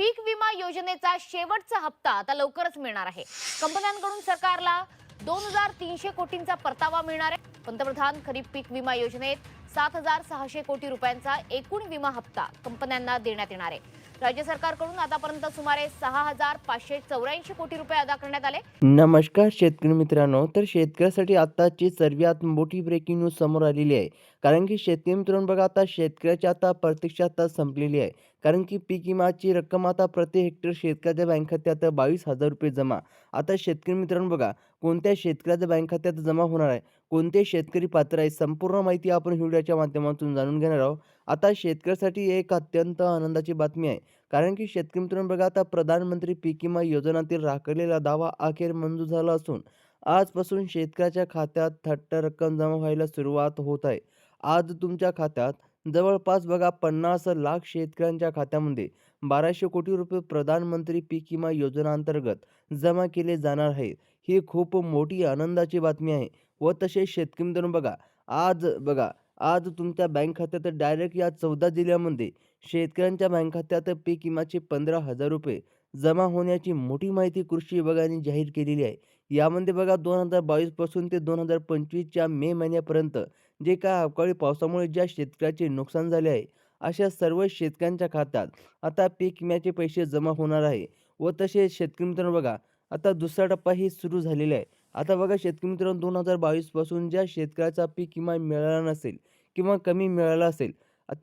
पीक विमा योजनेचा शेवटचा हप्ता आता लवकरच मिळणार आहे. कंपन्यांकडून सरकारला दोन हजार तीनशे कोटींचा परतावा मिळणार आहे. पंतप्रधान खरीप पीक विमा योजनेत सात हजार सहाशे कोटी रुपयांचा एकूण विमा हप्ता कंपन्यांना देण्यात येणार आहे. राज्य सरकारकडून आतापर्यंत सुमारे सहा हजार पाचशे चौऱ्याऐंशी कोटी रुपये अदा करण्यात आले. नमस्कार शेतकरी मित्रांनो तर शेतकऱ्यासाठी आताची सर्वात मोठी ब्रेकिंग न्यूज समोर आलेली आहे. कारण की शेतकरी मित्रांनो बघा आता शेतकऱ्याची आता प्रतीक्षा आता संपलेली आहे. कारण की पीक विमाची रक्कम आता प्रति हेक्टर शेतकऱ्याच्या बँक खात्यात बावीस हजार रुपये जमा. आता शेतकरी मित्रांनो बघा कोणत्या शेतकऱ्याच्या बँक खात्यात जमा होणार आहे? कोणते शेतकरी पात्र आहे संपूर्ण माहिती आपण व्हिडिओच्या माध्यमातून जाणून घेणार आहोत. आता शेतकऱ्यासाठी एक अत्यंत आनंदाची बातमी आहे. कारण की शेतकरी मित्रांनो बघा आता प्रधानमंत्री पीक विमा योजनातील राखलेला दावा अखेर मंजूर झाला असून आजपासून शेतकऱ्याच्या खात्यात थट्ट रक्कम जमा व्हायला सुरुवात होत आहे. आज तुमच्या खात्यात जवळपास बघा पन्नास लाख शेतकऱ्यांच्या खात्यामध्ये बाराशे कोटी रुपये प्रधानमंत्री पीक विमा योजना अंतर्गत जमा केले जाणार आहेत ही खूप मोठी आनंदाची बातमी आहे व तसेच शेतकरी मित्रांनो बघा आज बघा आज तुमच्या बँक खात्यात डायरेक्ट या चौदा जिल्ह्यामध्ये शेतकऱ्यांच्या बँक खात्यात पीक विम्याचे पंधरा हजार रुपये जमा होण्याची मोठी माहिती कृषी विभागाने जाहीर केलेली आहे. यामध्ये बघा दोन हजार बावीसपासून ते दोन हजार पंचवीसच्या मे महिन्यापर्यंत जे काय अवकाळी पावसामुळे ज्या शेतकऱ्याचे नुकसान झाले आहे अशा सर्व शेतकऱ्यांच्या खात्यात आता पीक विम्याचे पैसे जमा होणार आहे व तसेच शेतकरी मित्रांनो बघा आता दुसरा टप्पा ही सुरू झालेला आहे. आता बघा शेतकरी मित्रांनो दोन हजार बावीसपासून ज्या शेतकऱ्याचा पीक विमा मिळाला नसेल किंवा कमी मिळाला असेल.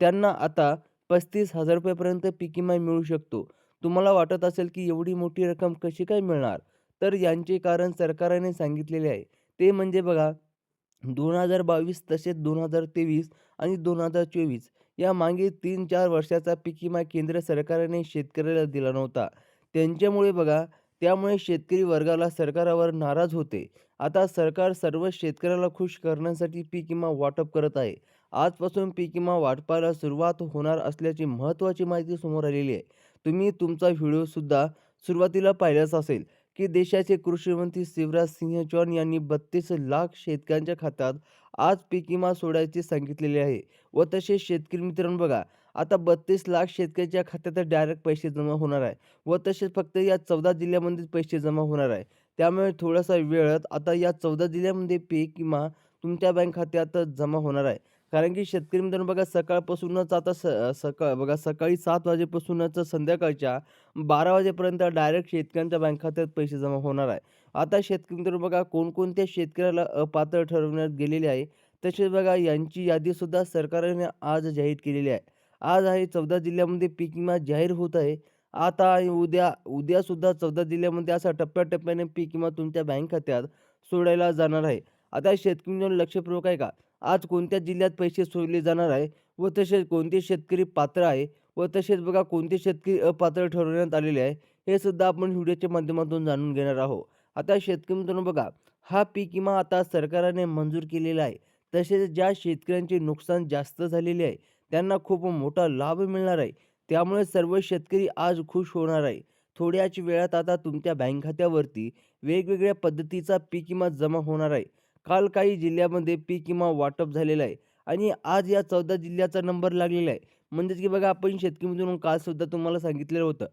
त्यांना आता पस्तीस हजार रुपयापर्यंत पीक विमा मिळू शकतो. तुम्हाला वाटत असेल की एवढी मोठी रक्कम कशी काय मिळणार? तर यांचे कारण सरकारने सांगितलेले आहे. ते म्हणजे बघा दोन हजार बावीस तसेच दोन हजार तेवीस आणि दोन हजार चोवीस या मागे तीन चार वर्षाचा पीक विमा केंद्र सरकारने शेतकऱ्याला दिला नव्हता. त्यांच्यामुळे बघा त्यामुळे शेतकरी वर्गाला सरकारावर नाराज होते. आता सरकार सर्व शेतकऱ्याला खुश करण्यासाठी पीक विमा वाटप करत आहे. आजपासून पीक विमा वाटपाला सुरुवात होणार असल्याची महत्त्वाची माहिती समोर आलेली आहे. तुम्ही तुमचा व्हिडिओसुद्धा सुरुवातीला पाहिलाच असेल की देशाचे कृषीमंत्री शिवराज सिंह चौहान यांनी बत्तीस लाख शेतकऱ्यांच्या खात्यात आज पीक विमा सोडायचे सांगितलेले आहे व तसेच शेतकरी मित्रांनो बघा आता बत्तीस लाख शेतकऱ्यांच्या खात्यात डायरेक्ट पैसे जमा होणार आहे व तसेच फक्त या चौदा जिल्ह्यामध्येच पैसे जमा होणार आहे. त्यामुळे थोडासा वेळात आता या चौदा जिल्ह्यामध्ये पीक विमा तुमच्या बँक खात्यात जमा होणार आहे. कारण की शेतकरी मित्रांनो बघा सकाळपासूनच आता स सकाळ बघा सकाळी सात वाजेपासूनच संध्याकाळच्या बारा वाजेपर्यंत डायरेक्ट शेतकऱ्यांच्या बँक खात्यात पैसे जमा होणार आहे. आता शेतकरी मित्रांनो बघा कोणकोणत्या शेतकऱ्याला अपात्र ठरवण्यात गेलेले आहे तसेच बघा यांची यादीसुद्धा सरकारने आज जाहीर केलेली आहे. आज आहे चौदा जिल्ह्यामध्ये पीक विमा जाहीर होत आहे. आता आणि उद्या उद्यासुद्धा चौदा जिल्ह्यामध्ये असा टप्प्याटप्प्याने पीक किंवा तुमच्या बँक खात्यात सोडायला जाणार आहे. आता शेतकरी लक्षपूर्वक आहे का? आज कोणत्या जिल्ह्यात पैसे सोडले जाणार आहे व तसेच कोणते शेतकरी पात्र आहे व तसेच बघा कोणते शेतकरी अपात्र ठरवण्यात आलेले आहे हे सुद्धा आपण व्हिडिओच्या माध्यमातून जाणून घेणार आहोत. आता शेतकरी मित्रांनो बघा हा पीक विमा आता सरकारने मंजूर केलेला आहे. तसेच ज्या शेतकऱ्यांचे नुकसान जास्त झालेले आहे त्यांना खूप मोठा लाभ मिळणार आहे. त्यामुळे सर्व शेतकरी आज खुश होणार आहे. थोड्याच वेळात आता तुमच्या बँक खात्यावरती वेगवेगळ्या पद्धतीचा पीक विमा जमा होणार आहे. काल काही जिल्ह्यामध्ये पीक विमा वाटप झालेला आहे आणि आज या चौदा जिल्ह्याचा नंबर लागलेला आहे. म्हणजेच की बघा आपण शेतकरी कालसुद्धा तुम्हाला सांगितलेलं होतं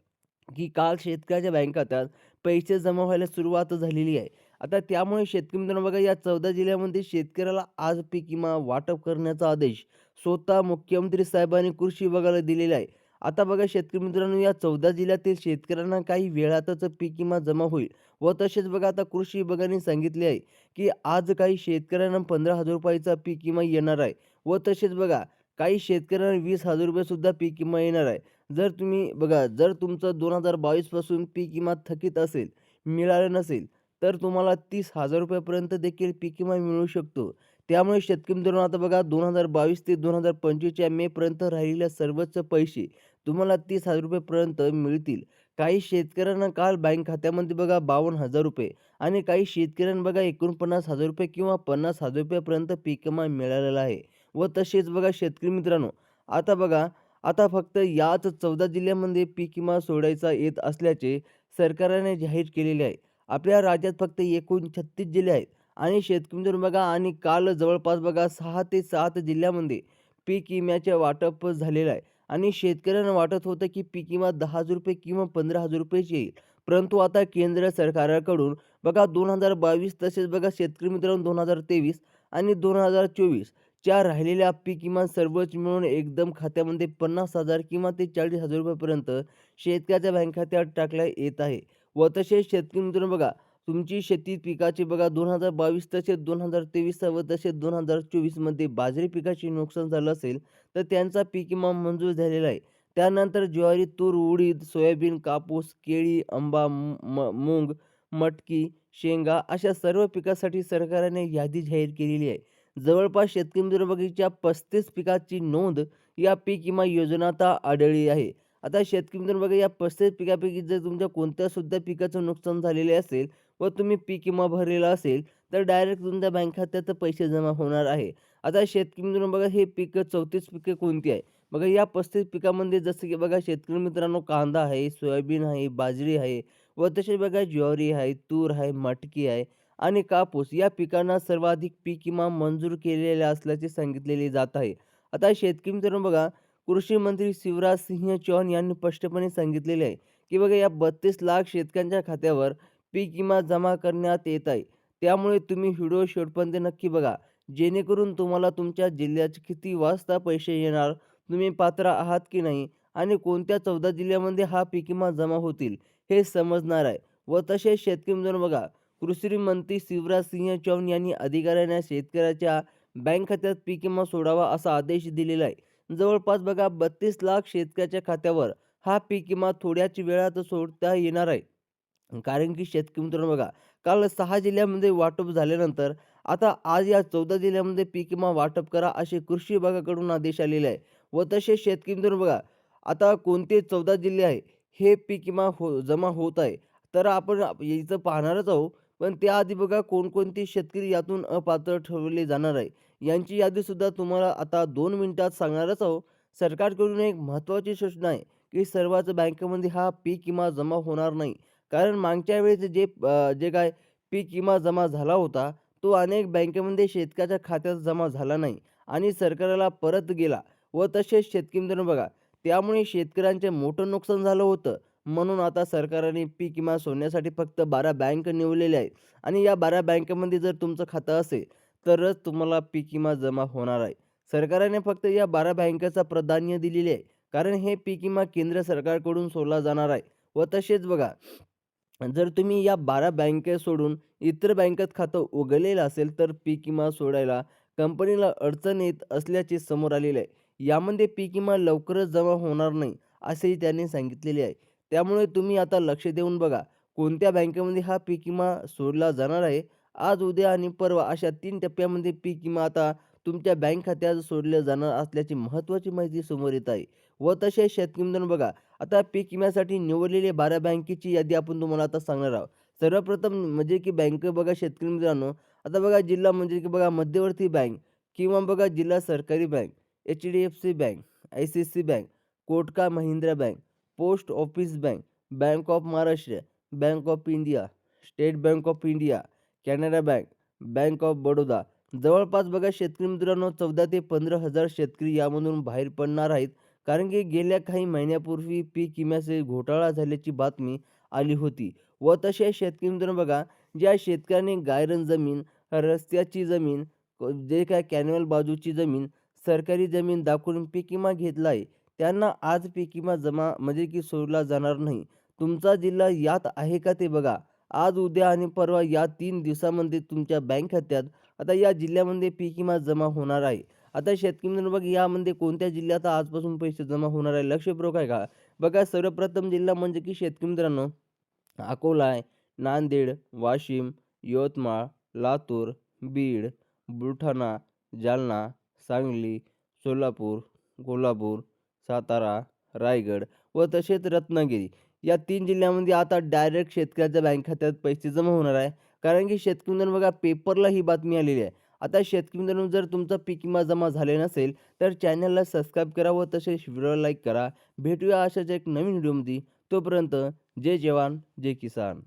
की काल शेतकऱ्याच्या बँक खात्यात पैसे जमा व्हायला सुरुवात झालेली आहे. आता त्यामुळे शेतकरी मित्रांनो बघा या चौदा जिल्ह्यामध्ये शेतकऱ्याला आज पीक विमा वाटप करण्याचा आदेश स्वतः मुख्यमंत्री साहेबांनी कृषी विभागाला दिलेला आहे. आता बघा शेतकरी मित्रांनो या चौदा जिल्ह्यातील शेतकऱ्यांना काही वेळातच पीक विमा जमा होईल. व तसेच बघा आता कृषी विभागाने सांगितले आहे की आज काही शेतकऱ्यांना पंधरा हजार रुपयाचा पीक विमा येणार आहे. व तसेच बघा काही शेतकऱ्यांना वीस हजार रुपयेसुद्धा पीक विमा येणार आहे. जर तुम्ही बघा जर तुमचं दोन हजार बावीसपासून पीक विमा थकीत असेल मिळालं नसेल तर तुम्हाला तीस हजार रुपयापर्यंत देखील पीक विमा मिळू शकतो. त्यामुळे शेतकरी मित्रांनो आता बघा दोन हजार बावीस ते दोन हजार पंचवीसच्या मेपर्यंत राहिलेल्या सर्वच पैसे तुम्हाला तीस हजार रुपयेपर्यंत मिळतील. काही शेतकऱ्यांना काल बँक खात्यामध्ये बघा बावन्न हजार रुपये आणि काही शेतकऱ्यांना बघा एकोणपन्नास हजार रुपये किंवा पन्नास हजार रुपयापर्यंत पीक विमा मिळालेला आहे व तसेच बघा शेतकरी मित्रांनो आता बघा आता फक्त याच चौदा जिल्ह्यामध्ये पीक विमा सोडायचा येत असल्याचे सरकारने जाहीर केलेले आहे. आपल्या राज्यात फक्त एकूण छत्तीस जिल्हे आहेत. आणि शेतकरी मित्रांनो बघा आणि काल जवळपास बघा सहा ते सात जिल्ह्यामध्ये पीक विम्याचे वाटप झालेलं आहे. आणि शेतकऱ्यांना वाटत होतं की पीक विमा दहा हजार रुपये किंवा पंधरा हजार रुपयाची येईल. परंतु आता केंद्र सरकारकडून बघा दोन हजार बावीस तसेच बघा शेतकरी मित्रांनो दोन हजार तेवीस आणि दोन हजार चोवीस च्या राहिलेल्या पीक विमा सर्वच मिळून एकदम खात्यामध्ये पन्नास हजार किंवा ते चाळीस हजार रुपयापर्यंत शेतकऱ्याच्या बँक खात्यात टाकल्या येत आहे. व तसेच शेतकरी मित्रांनो बघा तुमची शेती पिकाची बघा दोन हजार बावीस तसेच दोन हजार तेवीस व तसेच दोन हजार चोवीसमध्ये बाजरी पिकाचे नुकसान झालं असेल तर त्यांचा पीक विमा मंजूर झालेला आहे. त्यानंतर ज्वारी तूर उडीद सोयाबीन कापूस केळी आंबा म मूग मटकी शेंगा अशा सर्व पिकासाठी सरकारने यादी जाहीर केलेली आहे. जवळपास शेतकरी मित्रांनो पस्तीस पिकाची नोंद या पीक विमा योजना आता आढळली आहे. आता शेतकरी मित्र बघा या पस्तीस पिकापैकी जर तुमच्या कोणत्या सुद्धा पिकाचं नुकसान झालेले असेल व तुम्ही पीक विमा भरलेला असेल तर डायरेक्ट तुमच्या बँक खात्यात पैसे जमा होणार आहे. आता शेतकरी मित्रांनो बघा हे पिकं चौतीस पिके कोणती आहे? बघा या पस्तीस पिकामध्ये जसं की बघा शेतकरी मित्रांनो कांदा आहे सोयाबीन आहे बाजरी आहे व तसे बघा ज्वारी आहे तूर आहे मटकी आहे आणि कापूस. या पिकांना सर्वाधिक पीक विमा मंजूर केलेला असल्याचे सांगितलेले जात आहे. आता शेतकरी मित्रांनो बघा कृषी मंत्री शिवराज सिंह चौहान यांनी स्पष्टपणे सांगितलेले आहे की बघा या बत्तीस लाख शेतकऱ्यांच्या खात्यावर पीक विमा जमा करण्यात येत आहे. त्यामुळे तुम्ही व्हिडिओ शेवटपर्यंत नक्की बघा. जेणेकरून तुम्हाला तुमच्या जिल्ह्याचे किती वाजता पैसे येणार तुम्ही पात्र आहात की नाही आणि कोणत्या चौदा जिल्ह्यामध्ये हा पीक विमा जमा होतील हे समजणार आहे. व तसेच शेतकरी मित्रांनो बघा कृषी मंत्री शिवराज सिंह चौहान यांनी अधिकाऱ्यांना शेतकऱ्याच्या बँक खात्यात पीक विमा सोडावा असा आदेश दिलेला आहे. जवळपास बघा बत्तीस लाख शेतकऱ्याच्या खात्यावर हा पीक विमा थोड्याच वेळात सोडता येणार आहे. कारण की शेतकरी मित्रांनो बघा काल सहा जिल्ह्यामध्ये वाटप झाल्यानंतर आता आज या चौदा जिल्ह्यामध्ये पीक विमा वाटप करा असे कृषी विभागाकडून आदेश आलेले आहे. व तसे शेतकरी मित्रांनो बघा आता कोणते चौदा जिल्हे आहे हे पीक विमा हो जमा होत आहे तर आपण इथं पाहणारच आहोत. पण त्याआधी बघा कोणकोणते शेतकरी यातून अपात्र ठरवले जाणार आहे यांची यादीसुद्धा तुम्हाला आता दोन मिनिटात सांगणारच आहोत. सरकारकडून एक महत्त्वाची सूचना आहे की सर्वच बँकेमध्ये हा पीक विमा जमा होणार नाही. कारण मागच्या वेळेस जे जे काय पीक विमा जमा झाला होता तो अनेक बँकेमध्ये शेतकऱ्याच्या खात्यात जमा झाला नाही आणि सरकारला परत गेला व तसेच शेतकरी मित्रांनो बघा त्यामुळे शेतकऱ्यांचे मोठं नुकसान झालं होतं. म्हणून आता सरकारने पीक विमा सोडण्यासाठी फक्त बारा बँक निवडलेल्या आहेत आणि या बारा बँकेमध्ये जर तुमचं खातं असेल तरच तुम्हाला पीक विमा जमा होणार आहे. सरकारने फक्त या बारा बँकेचा प्राधान्य दिलेले आहे. कारण हे पीक विमा केंद्र सरकारकडून सोडला जाणार आहे व तसेच बघा जर तुम्ही या बारा बँकेत सोडून इतर बँकेत खातं उघडलेलं असेल तर पीक विमा सोडायला कंपनीला अडचण येत असल्याचे समोर आलेले आहे. यामध्ये पीक विमा लवकरच जमा होणार नाही असेही त्यांनी सांगितलेले आहे. त्यामुळे तुम्ही आता लक्ष देऊन बघा कोणत्या बँकेमध्ये हा पीक विमा सोडला जाणार आहे? आज उद्या आणि परवा अशा तीन टप्प्यामध्ये पीक विमा आता तुमच्या बँक खात्यात सोडल्या जाणार असल्याची महत्त्वाची माहिती समोर येत आहे. व तसे शेतकरी बघा आता पीक विम्यासाठी निवडलेले बारा बँकेची यादी आपण तुम्हाला आता सांगणार आहोत. सर्वप्रथम म्हणजे की बँक बघा शेतकरी मित्रांनो आता बघा जिल्हा म्हणजे की बघा मध्यवर्ती बँक किंवा बघा जिल्हा सरकारी bank H D F C bank I C C bank कोटका Mahindra bank post office bank bank of Maharashtra bank of India State Bank of India Canara bank bank of Baroda. जवळपास बघा शेतकरी मित्रांनो चौदा ते पंधरा हजार शेतकरी यामधून बाहेर पडणार आहेत. कारण की गेल्या काही महिन्यापूर्वी पीक विम्याचे घोटाळा झाल्याची बातमी आली होती व तशा शेतकरी मित्रांनो बघा ज्या शेतकऱ्याने गायरन जमीन रस्त्याची जमीन जे काय कॅनल बाजूची जमीन सरकारी जमीन दाखवून पीक विमा घेतला आहे त्यांना आज पीक विमा जमा म्हणजे की सोडला जाणार नाही. तुमचा जिल्हा यात आहे का ते बघा. आज उद्या आणि परवा या तीन दिवसामध्ये तुमच्या बँक खात्यात आता या जिल्ह्यामध्ये पीक विमा जमा होणार आहे. आता शेतकरी मित्रांनो बघा यामध्ये कोणत्या जिल्ह्यात आजपासून पैसे जमा होणार आहे? लक्षपूर्वक आहे का? बघा सर्वप्रथम जिल्हा म्हणजे की शेतकरी मित्रांनो अकोला आहे नांदेड वाशिम यवतमाळ लातूर बीड बुलढाणा जालना सांगली सोलापूर कोल्हापूर सातारा रायगड व तसेच रत्नागिरी. या तीन जिल्ह्यामध्ये आता डायरेक्ट शेतकऱ्याच्या बँक खात्यात पैसे जमा होणार आहे. कारण की शेतकरी बघा पेपरला ही बातमी आलेली आहे. आता शेतकरी मित्रांनो जर तुमचा पीक विमा जमा झाले नसेल तर चॅनलला सबस्क्राईब करा व तसेच व्हिडिओला लाईक करा. भेटूया अशाच एक नवीन व्हिडिओमध्ये. तोपर्यंत जय जवान जय किसान.